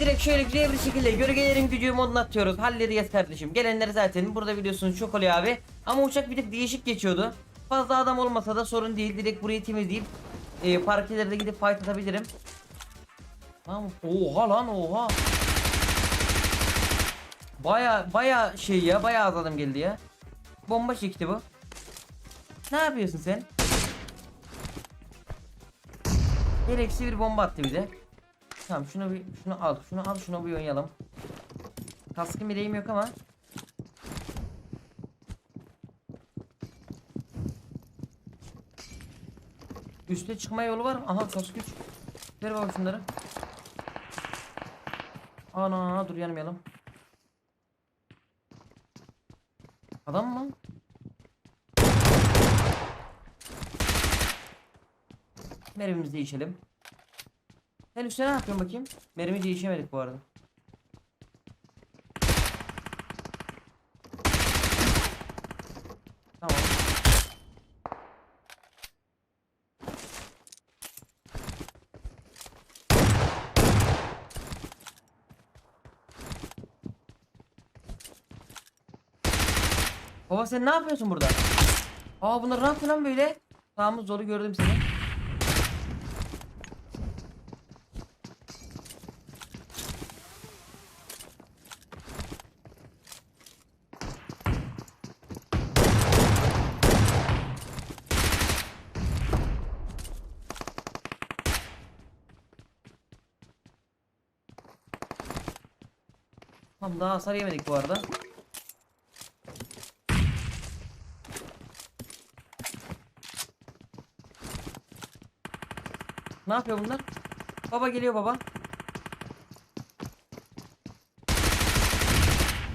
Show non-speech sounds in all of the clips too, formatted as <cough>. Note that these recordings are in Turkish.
direkt şöyle güzel bir şekilde gölgelerin gücü moduna atıyoruz. Halledeceğiz kardeşim. Gelenler zaten burada biliyorsunuz çok oluyor abi. Ama uçak bir tık değişik geçiyordu. Fazla adam olmasa da sorun değil. Direkt burayı temizleyip e, parkelerde gidip fight atabilirim. Tamam. Oha lan oha. Baya baya şey ya baya az adam geldi ya. Bomba çekti bu. Ne yapıyorsun sen? Gereksiz bir bomba attı bir de. Tamam şunu bir şunu al. Şunu al şunu bir oynayalım. Kaskım bileğim yok ama. Üste çıkma yolu var? Aha kask. Ver bakalım şunları. Ana dur yanmayalım. Adam mı? Mermimizi değişelim. Sen üstüne ne yapıyorsun bakayım? Mermi değişemedik bu arada. Tamam. Baba sen ne yapıyorsun burada? Aa bunlar ne yapıyor lan böyle? Tamam zoru gördüm seni. Tamam daha hasar yemedik bu arada. Ne yapıyor bunlar? Baba geliyor baba.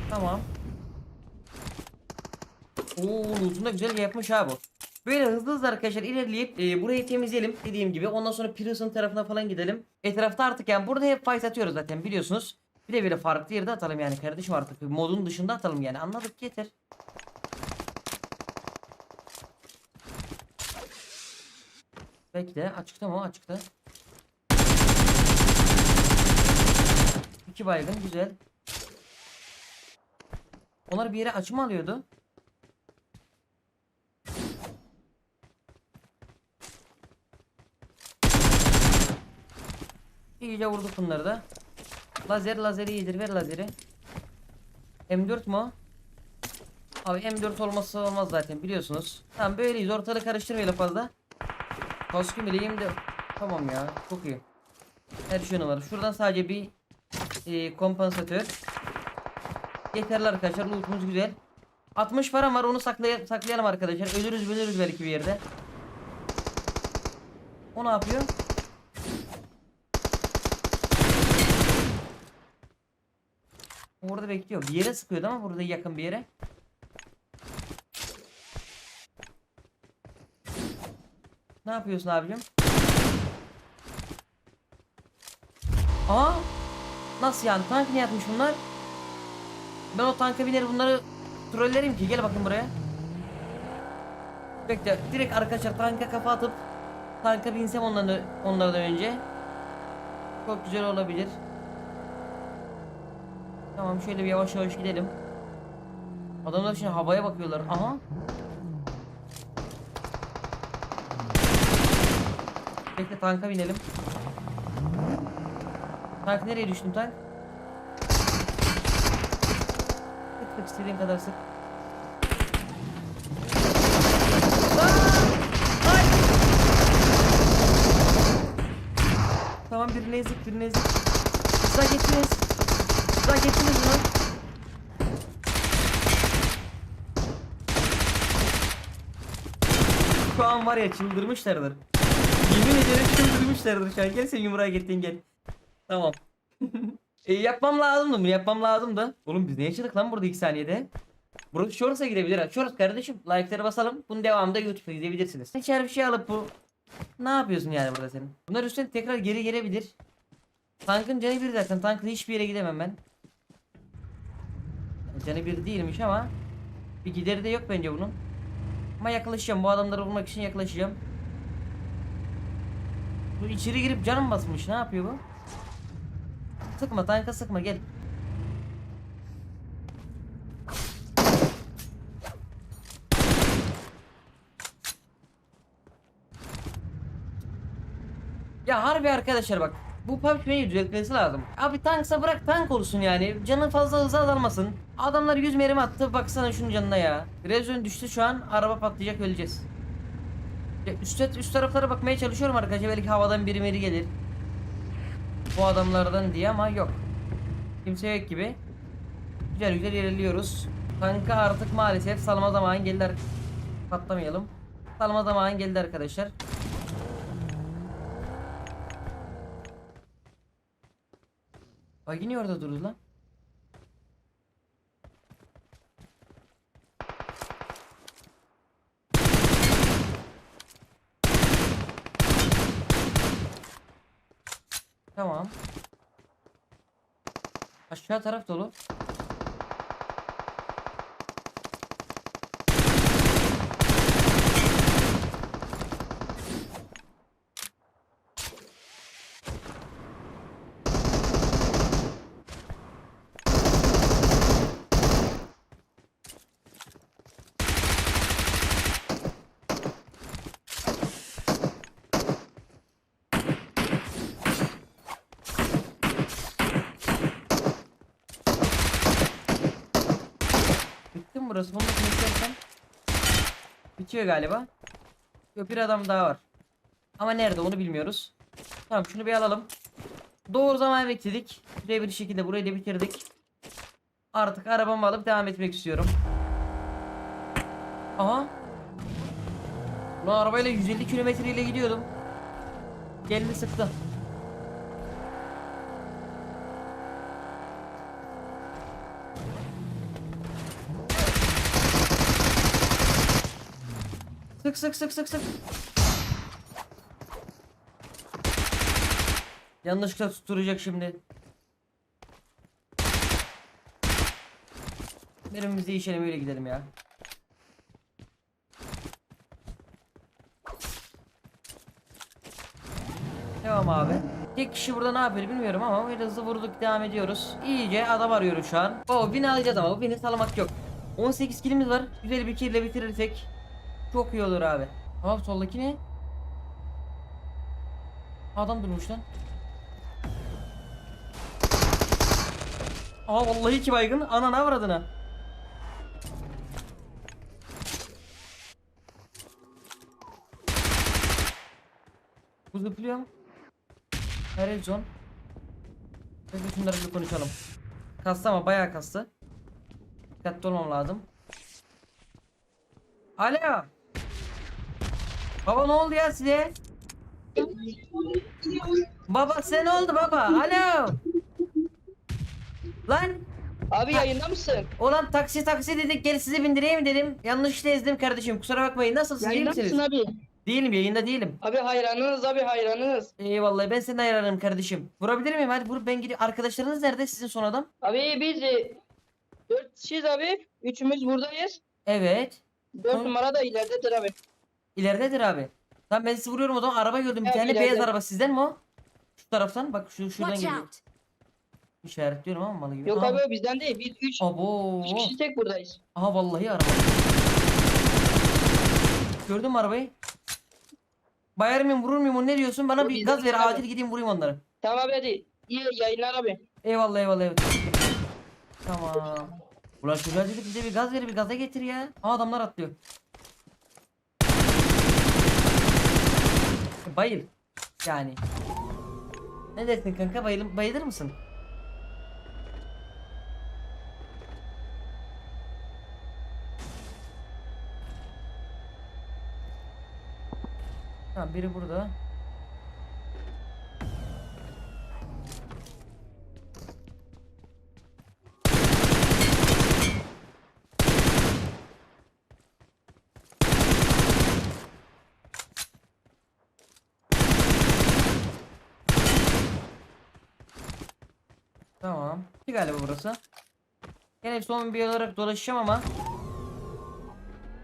Tamam. Oo, loot'unu da güzel yapmış ha bu. Böyle hızlı hızlı arkadaşlar ilerleyip e, burayı temizleyelim dediğim gibi. Ondan sonra Pearson tarafına falan gidelim. Etrafta artık yani burada hep fight atıyoruz zaten biliyorsunuz. Bir de böyle farklı yerde atalım yani kardeşim artık. Modun dışında atalım yani anladık yeter. Belki de açıkta mı? Açıkta. İki baygın güzel. Onlar bir yere açı mı alıyordu? İyice vurduk bunları da. Lazer lazeri iyidir ver lazeri. M4 mu? Abi M4 olması olmaz zaten biliyorsunuz. Tamam böyleyiz ortalığı karıştırmayalım fazla. Kaskım bileyim de tamam ya çok iyi. Her şey var. Şuradan sadece bir e, kompansatör. Yeterli arkadaşlar lootumuz güzel. 60 param var onu saklay saklayalım arkadaşlar. Ölürüz ölürüz belki bir yerde. O ne yapıyor? Orada bekliyor. Bir yere sıkıyordu ama burada yakın bir yere. Ne yapıyorsun abicim? Aa! Nasıl yani? Tank ne yapmış bunlar? Ben o tanka biner bunları trollerim ki. Gel bakın buraya. Bekle. Direkt arkadaşlar tanka kafa atıp tanka binsem onlardan, onlardan önce. Çok güzel olabilir. Tamam şöyle bir yavaş yavaş gidelim. Adamlar şimdi havaya bakıyorlar. Aha. Bekle tanka binelim. Tank nereye düştün tank? Sık sık istediğin kadar sık. Tamam birine ezik birine ezik. Sıra geçiniz. Sıra geçiniz lan. Şu an var ya çıldırmışlardır. Yemin ederim çıldırmışlardır şu an. Gel sen yumruğa gittin gel. Tamam. <laughs> e, yapmam lazımdı mı? Yapmam lazımdı. Oğlum biz ne yaşadık lan burada 2 saniyede? Burası Shorts'a girebilir ha. Shorts kardeşim. Like'ları basalım. Bunun devamında YouTube'da izleyebilirsiniz. İçer bir şey alıp bu. Ne yapıyorsun yani burada senin? Bunlar üstüne tekrar geri gelebilir. Tankın canı bir zaten. Tankla hiçbir yere gidemem ben. Canı bir değilmiş ama. Bir gideri de yok bence bunun. Ama yaklaşacağım. Bu adamları vurmak için yaklaşacağım. Bu içeri girip canım basmış. Ne yapıyor bu? Sıkma tanka sıkma gel. Ya harbi arkadaşlar bak. Bu PUBG'yi düzeltmesi lazım. Abi tanksa bırak tank olsun yani. Canın fazla hızlı azalmasın. Adamlar 100 merim attı. Baksana şunun canına ya. Rezon düştü şu an. Araba patlayacak öleceğiz. Ya üst, üst taraflara bakmaya çalışıyorum arkadaşlar. Belki havadan biri meri gelir. Bu adamlardan diye ama yok. Kimse yok gibi. Güzel güzel ilerliyoruz. Kanka artık maalesef salma zamanı geldi. Patlamayalım. Salma zamanı geldi arkadaşlar. Bak yine orada durdu lan. Tamam. Aşağı taraf dolu. Bitti mi burası? Bunu. Bitiyor galiba. Yok bir adam daha var. Ama nerede onu bilmiyoruz. Tamam şunu bir alalım. Doğru zaman bekledik. Şuraya bir şekilde burayı da bitirdik. Artık arabamı alıp devam etmek istiyorum. Aha. Ulan arabayla 150 kilometre ile gidiyordum. Geldi sıktı. Sık sık sık sık sık. Yanlışlıkla tutturacak şimdi. Birimiz değişelim öyle gidelim ya. Devam abi. Tek kişi burada ne yapıyor bilmiyorum ama böyle hızlı vurduk devam ediyoruz. İyice adam arıyoruz şu an. O bini alacağız ama bu bini salamak yok. 18 kilimiz var. Güzel bir kille bitirirsek çok iyi olur abi. Tamam soldaki ne? Adam durmuş lan. Aa vallahi iki baygın. Ana ne avradına. Bu zıplıyor mu? Her zone. Peki şunları bir konuşalım. Kastı ama bayağı kastı. Dikkatli olmam lazım. Alo. Baba ne oldu ya size? Baba size ne oldu baba? Alo. Lan. Abi yayında mısın? Ulan taksi taksi dedik gel sizi bindireyim dedim. Yanlışlıkla ezdim kardeşim kusura bakmayın. Nasılsınız iyi Yayında misiniz? mısın abi? Değilim yayında değilim. Abi hayranınız abi hayranınız. Eyvallah ben seni ayarlarım kardeşim. Vurabilir miyim? Hadi vur ben gidiyorum. Arkadaşlarınız nerede sizin son adam? Abi biz e, dört kişiyiz abi. Üçümüz buradayız. Evet. Dört Tamam. numara da ileridedir abi. İleridedir abi. Tamam ben sizi vuruyorum o zaman araba gördüm bir Evet, tane ileride. beyaz araba sizden mi o? Şu taraftan bak şu şuradan Watch geliyor. out! İşaretliyorum ama malı gibi. Yok Aha. abi o bizden değil. Biz üç, Abo. üç kişi tek buradayız. Aha vallahi araba. Gördün mü arabayı? Bayar mıyım vurur muyum onu ne diyorsun? Bana Yok, bir gaz ver abi. acil gideyim vurayım onları. Tamam abi hadi. İyi yayınlar abi. Eyvallah eyvallah evet. Tamam. Ulan çocuğa dedik bize bir gaz ver bir gaza getir ya. Aa adamlar atlıyor. Bayıl. Yani. Ne dersin kanka bayılır, bayılır mısın? Tamam biri burada. Tamam. İyi galiba burası. Yine son bir olarak dolaşacağım ama.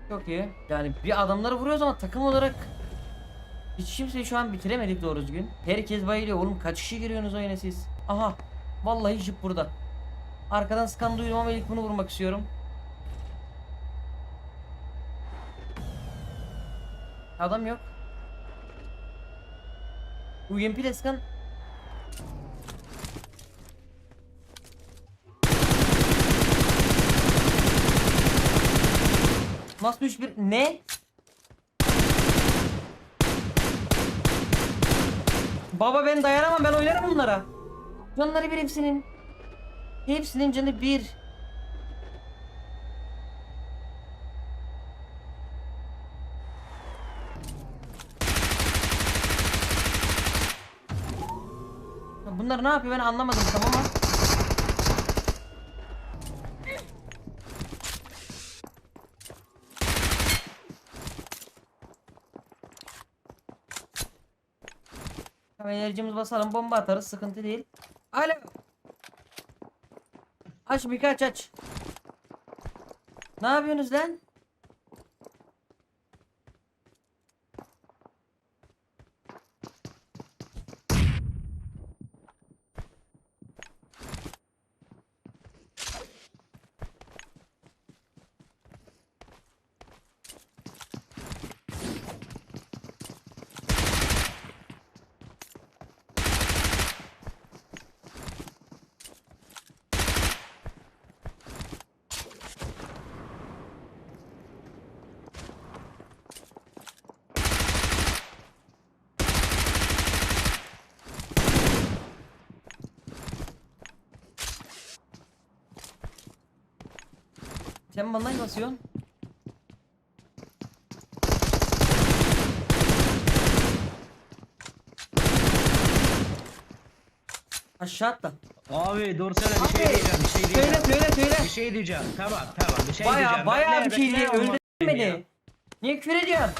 Çok iyi. Yani bir adamları vuruyoruz ama takım olarak hiç kimseyi şu an bitiremedik doğru düzgün. Herkes bayılıyor. Oğlum kaç kişi giriyorsunuz oyuna siz? Aha. Vallahi jip burada. Arkadan skan duydum ama ilk bunu vurmak istiyorum. Adam yok. UMP ile skan. Nasıl üç bir ne? Baba ben dayanamam ben oynarım bunlara. Canları bir hepsinin. Hepsinin canı bir. Bunlar ne yapıyor ben anlamadım tamam ama. Enerjimiz basalım bomba atarız sıkıntı değil. Alo. Aç Mika aç aç. Ne yapıyorsunuz lan? Sen bana ne basıyorsun? Aşağı atla. Abi dursana bir şey diyeceğim bir şey Söyle diyeceğim. söyle söyle. Bir şey diyeceğim tamam tamam bir şey Baya diyeceğim. baya Bekle, bir şey bekle, diye olmaz ya. öldürmedi. Niye küfür ediyorsun?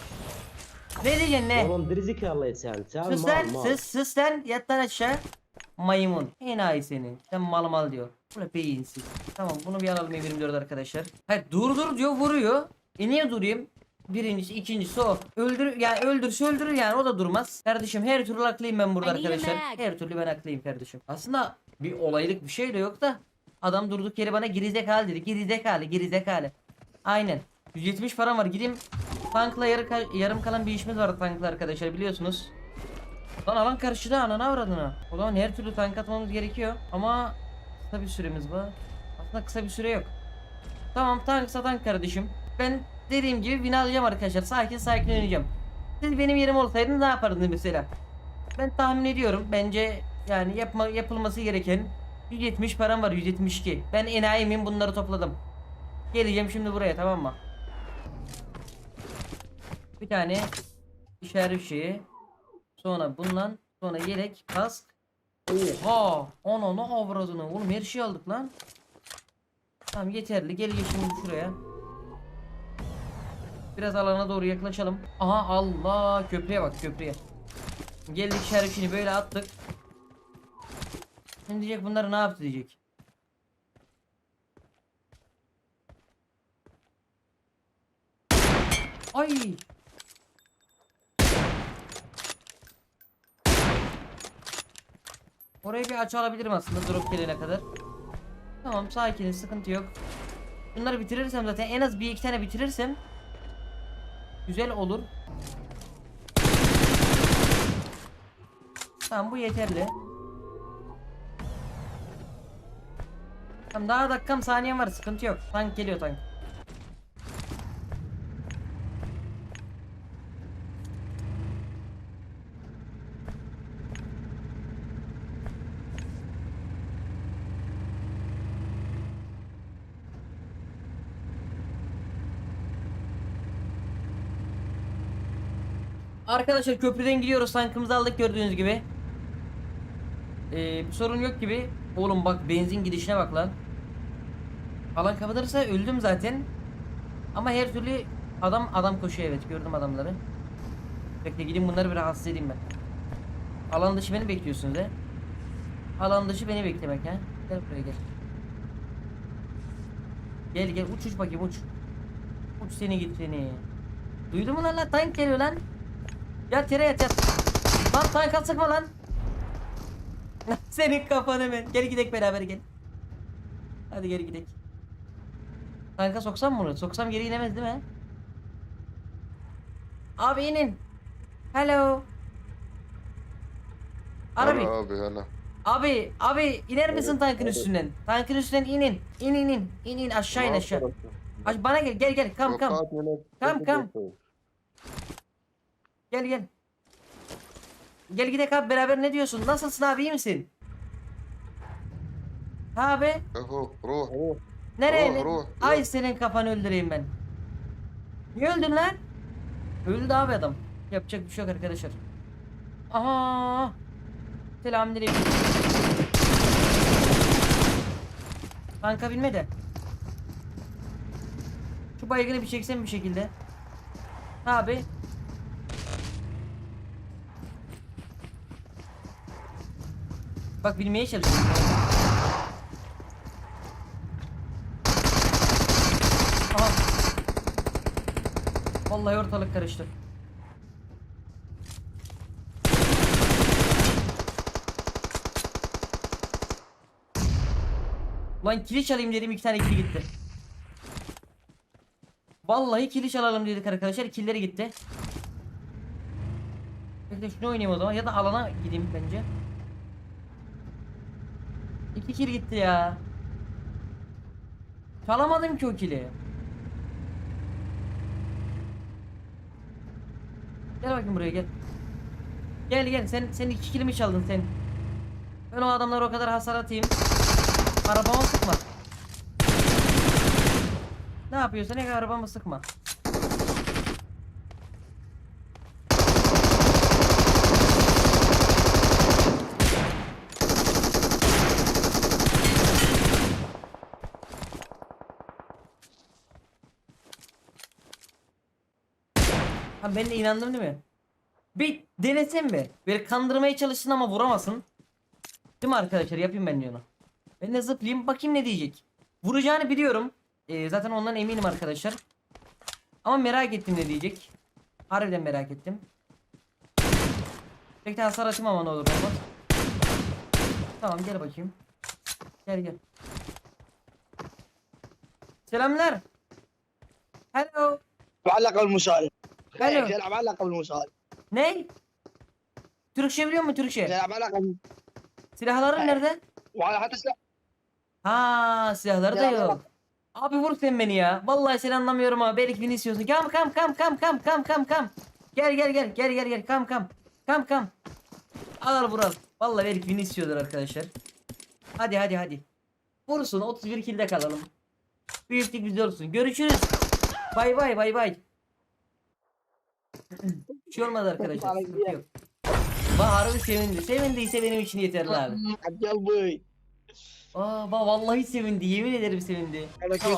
Ne diyeceksin ne? Oğlum gerizekalı sen. Sen Sus mal lan mal. sus sus lan yat lan aşağı. Maymun. Enayi seni. Sen mal mal diyor. Böyle beyinsiz. Tamam bunu bir alalım M24 arkadaşlar. Hayır dur dur diyor vuruyor. E niye durayım? Birincisi ikincisi o. Öldür yani öldürse öldürür yani o da durmaz. Kardeşim her türlü haklıyım ben burada arkadaşlar. Her türlü ben haklıyım kardeşim. Aslında bir olaylık bir şey de yok da. Adam durduk yere bana gerizekalı dedi. Gerizekalı gerizekalı. Aynen. 170 param var. Gideyim tankla yarı yarım kalan bir işimiz var tankla arkadaşlar biliyorsunuz. Lan alan karşıda anana avradına. O zaman her türlü tank atmamız gerekiyor. Ama kısa bir süremiz var. Aslında kısa bir süre yok. Tamam tank kardeşim. Ben dediğim gibi win alacağım arkadaşlar. Sakin sakin oynayacağım. Siz benim yerim olsaydınız ne yapardınız mesela? Ben tahmin ediyorum. Bence yani yapma, yapılması gereken 170 param var 172. Ben enayi miyim bunları topladım. Geleceğim şimdi buraya tamam mı? Bir tane işaret şeyi. Sonra bundan sonra yelek, kask. Oha! Ana ne avradını. Oğlum her şeyi aldık lan. Tamam yeterli. Gel şimdi şuraya. Biraz alana doğru yaklaşalım. Aha Allah köprüye bak köprüye. Geldik şerefini böyle attık. Şimdi diyecek bunları ne yaptı diyecek. Ay! Orayı bir aç alabilirim aslında drop gelene kadar. Tamam sakin sıkıntı yok. Bunları bitirirsem zaten en az bir iki tane bitirirsem güzel olur. Tamam bu yeterli. Tamam daha dakikam saniyem var sıkıntı yok. Tank geliyor tank. Arkadaşlar köprüden gidiyoruz tankımızı aldık gördüğünüz gibi. Ee, bir sorun yok gibi. Oğlum bak benzin gidişine bak lan. Alan kapatırsa öldüm zaten. Ama her türlü adam adam koşuyor evet gördüm adamları. Bekle gidin bunları bir rahatsız edeyim ben. Alan dışı beni bekliyorsunuz he. Alan dışı beni beklemek ha. Gel buraya gel. Gel gel uç uç bakayım uç. Uç seni git seni. Duydun mu lan lan tank geliyor lan. Yat yere yat yat. Lan Taykan sıkma lan. <laughs> Senin kafanı ben. Gel gidek beraber gel. Hadi geri gidek. Kanka soksam mı bunu? Soksam geri inemez değil mi? Abi inin. Hello. Arabi. Abi hello. Abi, abi iner misin tankın üstünden? Tankın üstünden inin. İn inin. İn in aşağı in aşağı. Aş bana gel gel gel. Kam kam. Kam kam. Gel gel. Gel gidelim abi beraber ne diyorsun? Nasılsın abi iyi misin? Abi. Ruh ruh. Nereye? Ruh, ruh, Ay senin kafanı öldüreyim ben. Niye öldün lan? Öldü abi adam. Yapacak bir şey yok arkadaşlar. Aha. Selamünaleyküm. Kanka binme de. Şu baygını bir çeksen bir şekilde. Abi Bak bilmeye çalışıyorum. Aha. Vallahi ortalık karıştı. Lan kili alayım dedim iki tane kili gitti. Vallahi kili alalım dedik arkadaşlar killeri gitti. Bekle şunu oynayayım o zaman ya da alana gideyim bence. İki kill gitti ya. Çalamadım ki o kili. Gel bakayım buraya gel. Gel gel sen sen iki kilimi çaldın sen. Ben o adamlara o kadar hasar atayım. Arabama sıkma. Ne yapıyorsun? Ne arabamı sıkma. Ha ben de inandım değil mi? Bir denesem mi? Böyle kandırmaya çalışsın ama vuramasın. Değil mi arkadaşlar? Yapayım ben onu. Ben de zıplayayım bakayım ne diyecek. Vuracağını biliyorum. Ee, zaten ondan eminim arkadaşlar. Ama merak ettim ne diyecek. Harbiden merak ettim. Bekle hasar atayım ama ne olur olmaz. Tamam gel bakayım. Gel gel. Selamlar. Hello. معلق بالمشاري Hello. يلعب علق بالمشاري Ne? Türkçe biliyor musun Türkçe? يلعب علق Silahların nerede? وعلى حتى سلاح Ha silahları da Ya, yok. Abi vur sen beni ya. Vallahi seni anlamıyorum ama belki beni istiyorsun. Kam kam kam kam kam kam kam kam. Gel gel gel gel gel gel kam kam. Kam kam. Al al vur al. Vallahi belki beni istiyordur arkadaşlar. Hadi hadi hadi. Vursun 31 kilde kalalım. Büyüklük bizde olsun. Görüşürüz. Bay bay bay bay. Bir şey olmadı arkadaşlar. Yok. Bak harbi sevindi. Sevindiyse benim için yeterli abi. Gel boy. Aa bak vallahi sevindi. Yemin ederim sevindi. Tamam.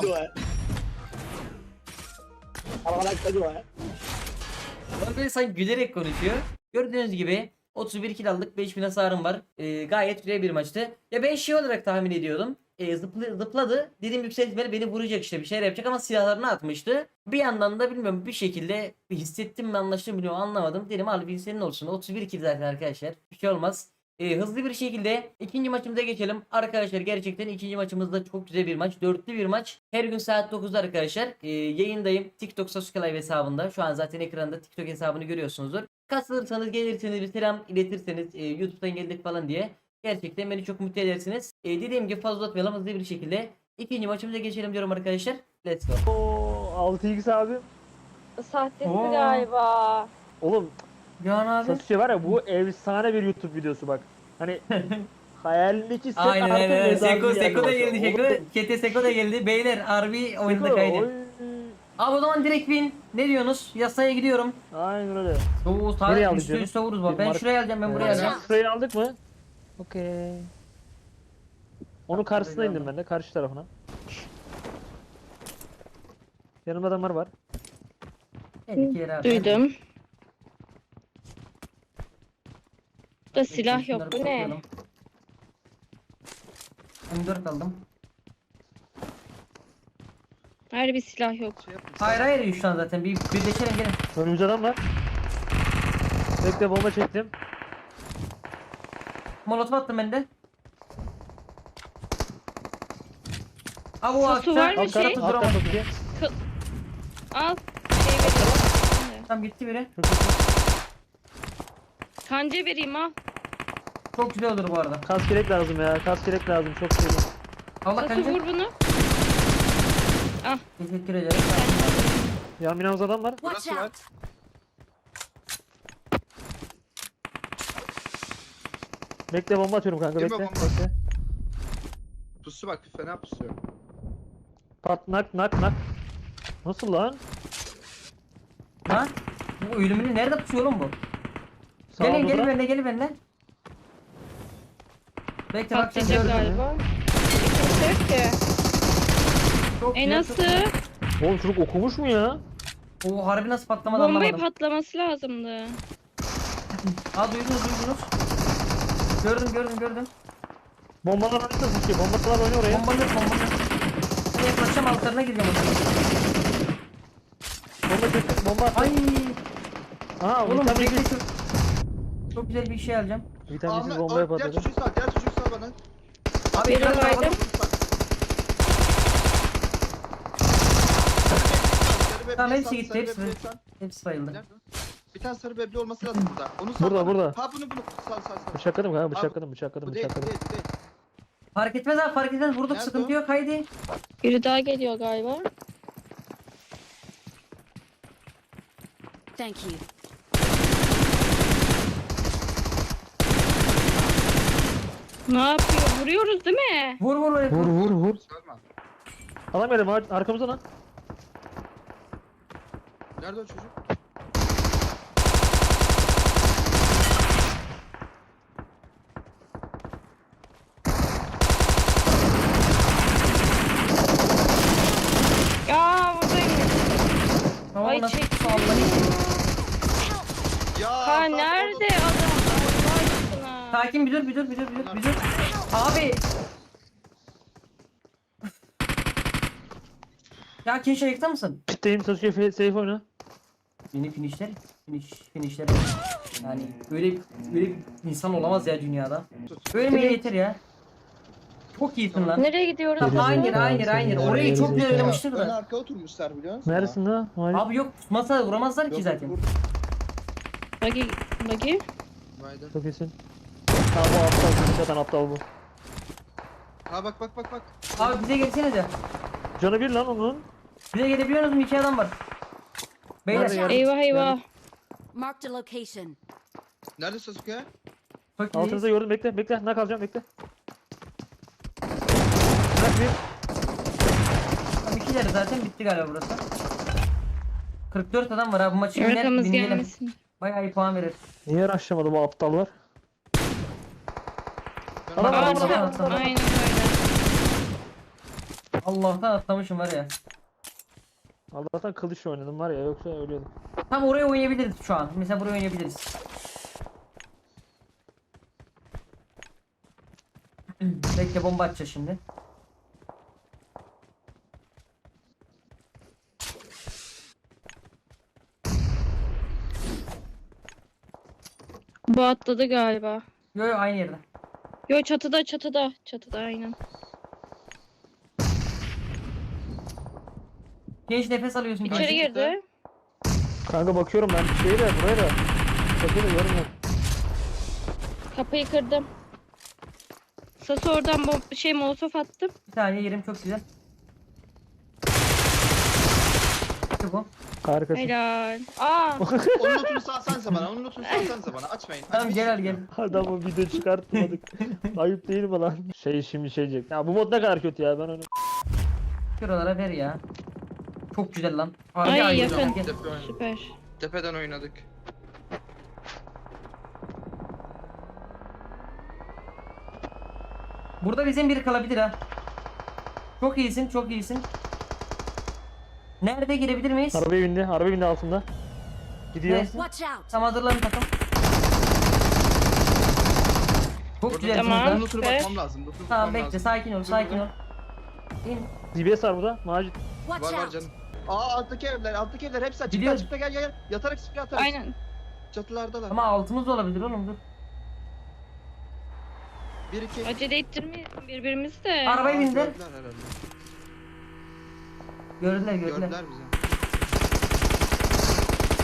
Orada sanki gülerek konuşuyor. Gördüğünüz gibi 31 kill aldık. 5000 hasarım var. Ee, gayet güzel bir maçtı. Ya ben şey olarak tahmin ediyordum. Ee, zıplı, zıpladı. Dediğim yükseltmeli beni vuracak işte bir şeyler yapacak ama silahlarını atmıştı. Bir yandan da bilmiyorum bir şekilde hissettim mi anlaştım bilmiyorum anlamadım. Dedim al bir senin olsun. 31 kill zaten arkadaşlar. Bir şey olmaz. Ee, hızlı bir şekilde ikinci maçımıza geçelim. Arkadaşlar gerçekten ikinci maçımızda çok güzel bir maç. Dörtlü bir maç. Her gün saat 9'da arkadaşlar. Ee, yayındayım. TikTok Sasuke Live hesabında. Şu an zaten ekranda TikTok hesabını görüyorsunuzdur. Katılırsanız gelirseniz bir selam iletirseniz e, YouTube'dan geldik falan diye. Gerçekten beni çok mutlu edersiniz. E, dediğim gibi fazla uzatmayalım hızlı bir şekilde. ikinci maçımıza geçelim diyorum arkadaşlar. Let's go. Oo 6x abi. Sahtesi Oo. galiba. Oğlum Can abi. Sasuke var ya bu efsane bir YouTube videosu bak. Hani <laughs> hayalindeki set Aynen artık aynen. Seko Seko da geldi. Seko. Kete Seko da geldi. Beyler harbi oyunda kaydı. Abi o zaman direkt bin. Ne diyorsunuz? Yasaya gidiyorum. Aynen öyle. Oo Nereye üstte canım? üstte vururuz bak. Ben şuraya alacağım ben buraya alacağım. Şurayı aldık mı? Okey. Onun karşısına indim ben de karşı tarafına. Yanımda adamlar var. Yere abi. Duydum. Da Bekle, silah yok. Bu ne? toplayalım. M4 aldım. Her bir silah yok. Hayır hayır şu an zaten. Bir birleşelim gelin. Önümüzde adam var. Bekle bomba çektim. Molotof attım ben de. Abi o Sosu var mı Alt şey? tarafı alt tarafı Sasuke. Al. Şey vereyim. Tam gitti biri. Kanca vereyim al. Çok güzel olur bu arada. Kas gerek lazım ya. Kas gerek lazım. Çok iyi. Allah kanka. vur bunu? Teşekkür ederim. Ya minamız adam var. Burası var. Bekle bomba atıyorum kanka Girme bekle. bomba. bekle. Pusu bak fena pusuyor. Pat nak nak nak. Nasıl lan? Ha? Bu ölümünü nerede pusuyor oğlum bu? Sağa Gelin gelin benimle gelin benimle. Bekle bak sen Patlayacak gördün. galiba. Yok ki. Çok E güzel, nasıl? Oğlum çocuk okumuş mu ya? O harbi nasıl patlamadı Bombayı anlamadım. patlaması lazımdı. <laughs> Aa duydunuz duydunuz. Gördüm gördüm gördüm. Bombalar oynasın Sasuke. Bombalar oynuyor oraya. Bombanı bombanı. Ben yaklaşacağım altlarına gireceğim o zaman. Bomba çektim. Bomba attım. Ay Aa oğlum bekle vitaminsiz. çok. Çok güzel bir şey alacağım. Vitaminsiz bombaya Ahmet, diğer patladı. çocuğu sal, diğer çocuğu sal bana. Abi olaydı. kapadım. Sarı bebek Tamam, hepsi gitti, hepsi. Hepsi bayıldı. Nerede? Tane sarı bebli olması lazım burada. Onu sal Burada, bana. burada. Ha bunu bunu sal sal sal. Bıçakladım kanka bıçakladım bıçakladım Bu değil, bu bıçakladım. değil, bu değil. Fark etmez abi fark etmez. Vurduk Nerede sıkıntı o? yok haydi. Biri daha geliyor galiba. Thank you. Ne yapıyor? Vuruyoruz değil mi? Vur vur vur. Vur vur vur. Salma. Adam geldi ar- arkamızda lan. Nerede o çocuk? Ya buradayım. Tamam Ay nasıl Ya Ha nerede oğlum. adam? Allah aşkına. Sakin bir dur bir dur bir dur bir dur bir dur. Abi. ya Kinşa yıktı mısın? Kitleyim Sasuke fe- safe oyna. Yeni finişler. Finish, finişler. Yani böyle böyle bir insan olamaz ya dünyada. Ölmeye yeter ya. Çok iyisin lan. Nereye gidiyoruz? Tam aynı yer, aynı yer, aynı yer. Orayı çok güzel oynamıştır Ön da. arka oturmuşlar biliyor musun? Neredesin lan? Hayır. Abi yok masa vuramazlar ki zaten. vur. Bagi, bagi. Vayda. Çok iyisin. Ha bu aptal. Zaten aptal bu. Ha bak bak bak bak. Abi bize gelsene de. Canı bir lan onun. Bize gelebiliyor musunuz? İki adam var. Beyler. Nerede? Eyvah eyvah. Marked a location. Nerede Sasuke? Çok Altınızda iyi. gördüm bekle bekle. Nak alacağım bekle. Bırak bir. Tam ikiler zaten bitti galiba burası. 44 adam var abi bu maçı biner Arkamız dinleyelim. gelmesin. Bayağı iyi puan verir. Niye rushlamadı bu aptallar? Adam, Aa, adam, Allah'tan adam. Aynen öyle. Allah'tan atlamışım var ya. Allah'tan kılıç oynadım var ya yoksa ölüyordum. Tam oraya oynayabiliriz şu an. Mesela buraya oynayabiliriz. <clears throat> Bekle bomba atacağız şimdi. Bu atladı galiba. Yo yo aynı yerde. Yo çatıda çatıda. Çatıda aynen. Genç nefes alıyorsun. İçeri kanka. girdi. Kanka bakıyorum ben şeye de buraya da. Bakıyorum da yorum yok. Kapıyı kırdım. Sası oradan bom- şey molotof attım. Bir saniye yerim çok güzel. İşte bu. Harikasın. Helal. Aa. <laughs> Onun notunu salsanıza bana. Onun notunu salsanıza bana. Açmayın. Tamam gel al gel. Adamı video çıkartmadık. <laughs> Ayıp değil mi lan? Şey şimdi şey diyecek. Ya bu mod ne kadar kötü ya ben onu. Şuralara ver ya. Çok güzel lan. Harbi Ay, ayrı yakın. Gel. Süper. Tepeden oynadık. Burada bizim biri kalabilir ha. Çok iyisin, çok iyisin. Nerede girebilir miyiz? Arabaya bindi. Araba bindi altında. Gidiyor. Neresi? Watch out. Tam hazırlanın takım. Çok güzel. Tamam. Notunu süper. bakmam lazım. Notunu Tamam bekle lazım. sakin ol sakin ol. İn. DBS var burada. Macit. Watch Var var out. canım. Aa alttaki evler, alttaki evler hepsi açıkta Biliyorum. açıkta gel gel gel. Yatarak sprey atarız. Aynen. Çatılardalar. Ama altımız olabilir oğlum dur. Bir iki. Acele ettirmeyelim birbirimizi de. Arabaya bindiler. Gördüler herhalde. Gördüler gördüler. Gördüler bizi.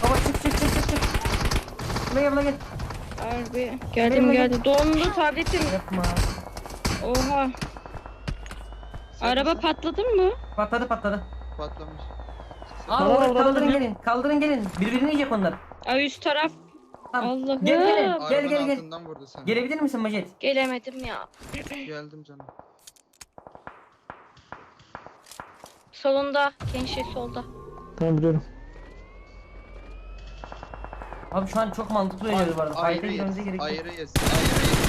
Baba çık çık çık çık çık. Buraya buraya gel. Harbi. Geldim Benim- geldim. Dondu tabletim. Yapma. Oha. Araba patladı mı? Patladı patladı. Patlamış. Aa oraya kaldırın vur. gelin. Kaldırın gelin. Birbirini yiyecek onlar. Ay üst taraf. Tamam. Allah'ım. Gel. Gel Arabanın gel gel. altından vurdu seni. Gelebilir misin Macit? Gelemedim ya. Geldim canım. Solunda. Gençlik solda. Tamam biliyorum. Abi şu an çok mantıklı oynuyoruz bu arada. Fight'a Ayrı girmemize yes. gerek yok. Ayrı yes. Ayrı yes.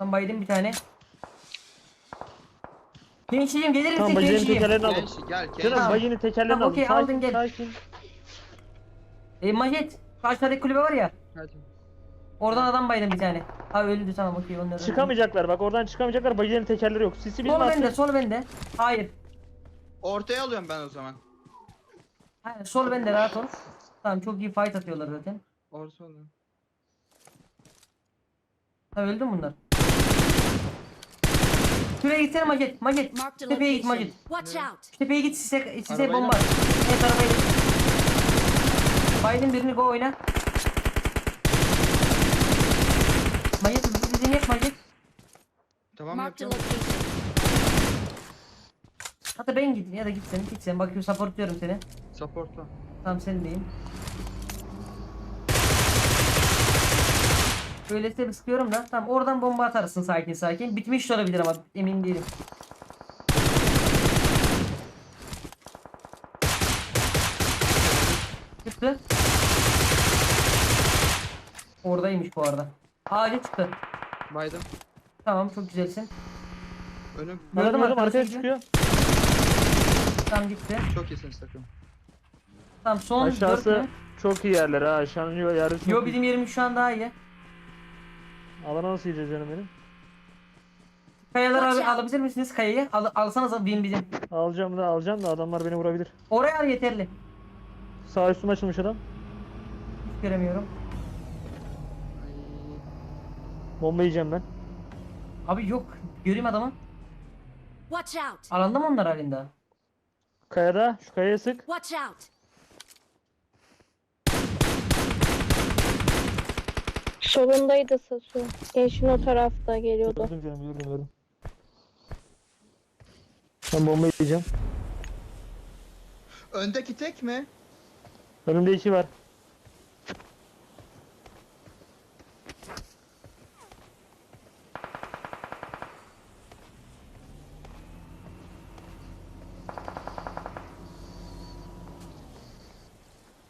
Ben baydım bir tane. Gençliğim gelir misin Tamam bacının gençliğim? tekerlerini aldım. Genç gel genç. Canım bacının tekerlerini Tamam, aldım. okey, aldın, gel. Sakin. E Macit. Şu aşağıdaki kulübe var ya. Oradan adam baydım bir tane. Ha öldü tamam okey öldü. Çıkamayacaklar bak oradan çıkamayacaklar. Bacının tekerleri yok. Sisi bir Sol bende sol bende. Hayır. Ortaya alıyorum ben o zaman. Hayır sol bende rahat ol. Tamam çok iyi fight atıyorlar zaten. Orta alıyorum. Ha öldü mü bunlar? Şuraya gitsene Macit. Macit. Marked a Tepeye git location. Macit. Watch out. Tepeye git size, size Arabayla bomba. at. Evet arabaya git. Biden birini go oyna. Macit bizi bizi dinlet Macit. Tamam Marked a location. Hatta ben gidin ya da git sen git sen. Bakıyorum supportluyorum seni. Supportla. Tamam sen deyim. Öyleyse bir sıkıyorum da. Tamam oradan bomba atarsın sakin sakin. Bitmiş de olabilir ama emin değilim. Çıktı. Oradaymış bu arada. Ağaca çıktı. Baydım. Tamam çok güzelsin. Önüm. Gördüm gördüm arkadaşı arkaya çıkıyor. Tamam gitti. Çok iyisiniz takım. Tamam son 4 Aşağısı mü? çok iyi yerler ha. Aşağının yeri çok Yo iyi. bizim yerimiz şu an daha iyi. Alana nasıl yiyeceğiz canım benim? Kayaları Watch abi alabilir misiniz kayayı? Al, alsanız bin bizim. Alacağım da alacağım da adamlar beni vurabilir. Oraya al yeterli. Sağ üstüm açılmış adam. Hiç göremiyorum. Bomba yiyeceğim ben. Abi yok. Göreyim adamı. Watch out. Alanda mı onlar halinde? Kayada şu kayaya sık. Watch out. Solundaydı Sasu. Gençin o tarafta geliyordu. Gördüm canım gördüm gördüm. Ben bomba yiyeceğim. Öndeki tek mi? Önümde iki var.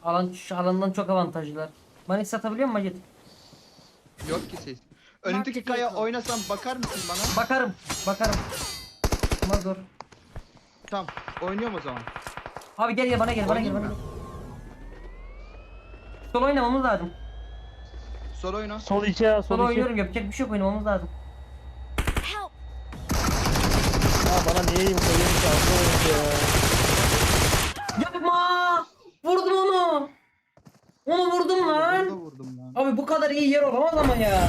Alan şu alandan çok avantajlılar. Manis satabiliyor musun Macit? Yok ki ses. Önündeki Marked kaya oynasam bakar mısın bana? Bakarım. Bakarım. Ama dur. Tamam. Oynuyorum o zaman. Abi gel gel bana gel bana gel bana Oynayayım gel. Sol oynamamız lazım. Sol oyna. Sol ya Sol sol içi. oynuyorum yapacak bir şey yok oynamamız lazım. Help. Ha bana niye arkadaş ya. Yapma! Vurdum onu. Onu vurdum lan. vurdum lan. Abi bu kadar iyi yer olamaz ama ya.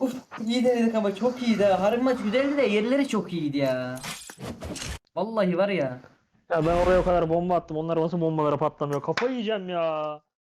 Uf iyi denedik ama çok iyiydi ha. Harbi maç güzeldi de yerleri çok iyiydi ya. Vallahi var ya. Ya ben oraya o kadar bomba attım. Onlar nasıl bombalara patlamıyor. Kafayı yiyeceğim ya.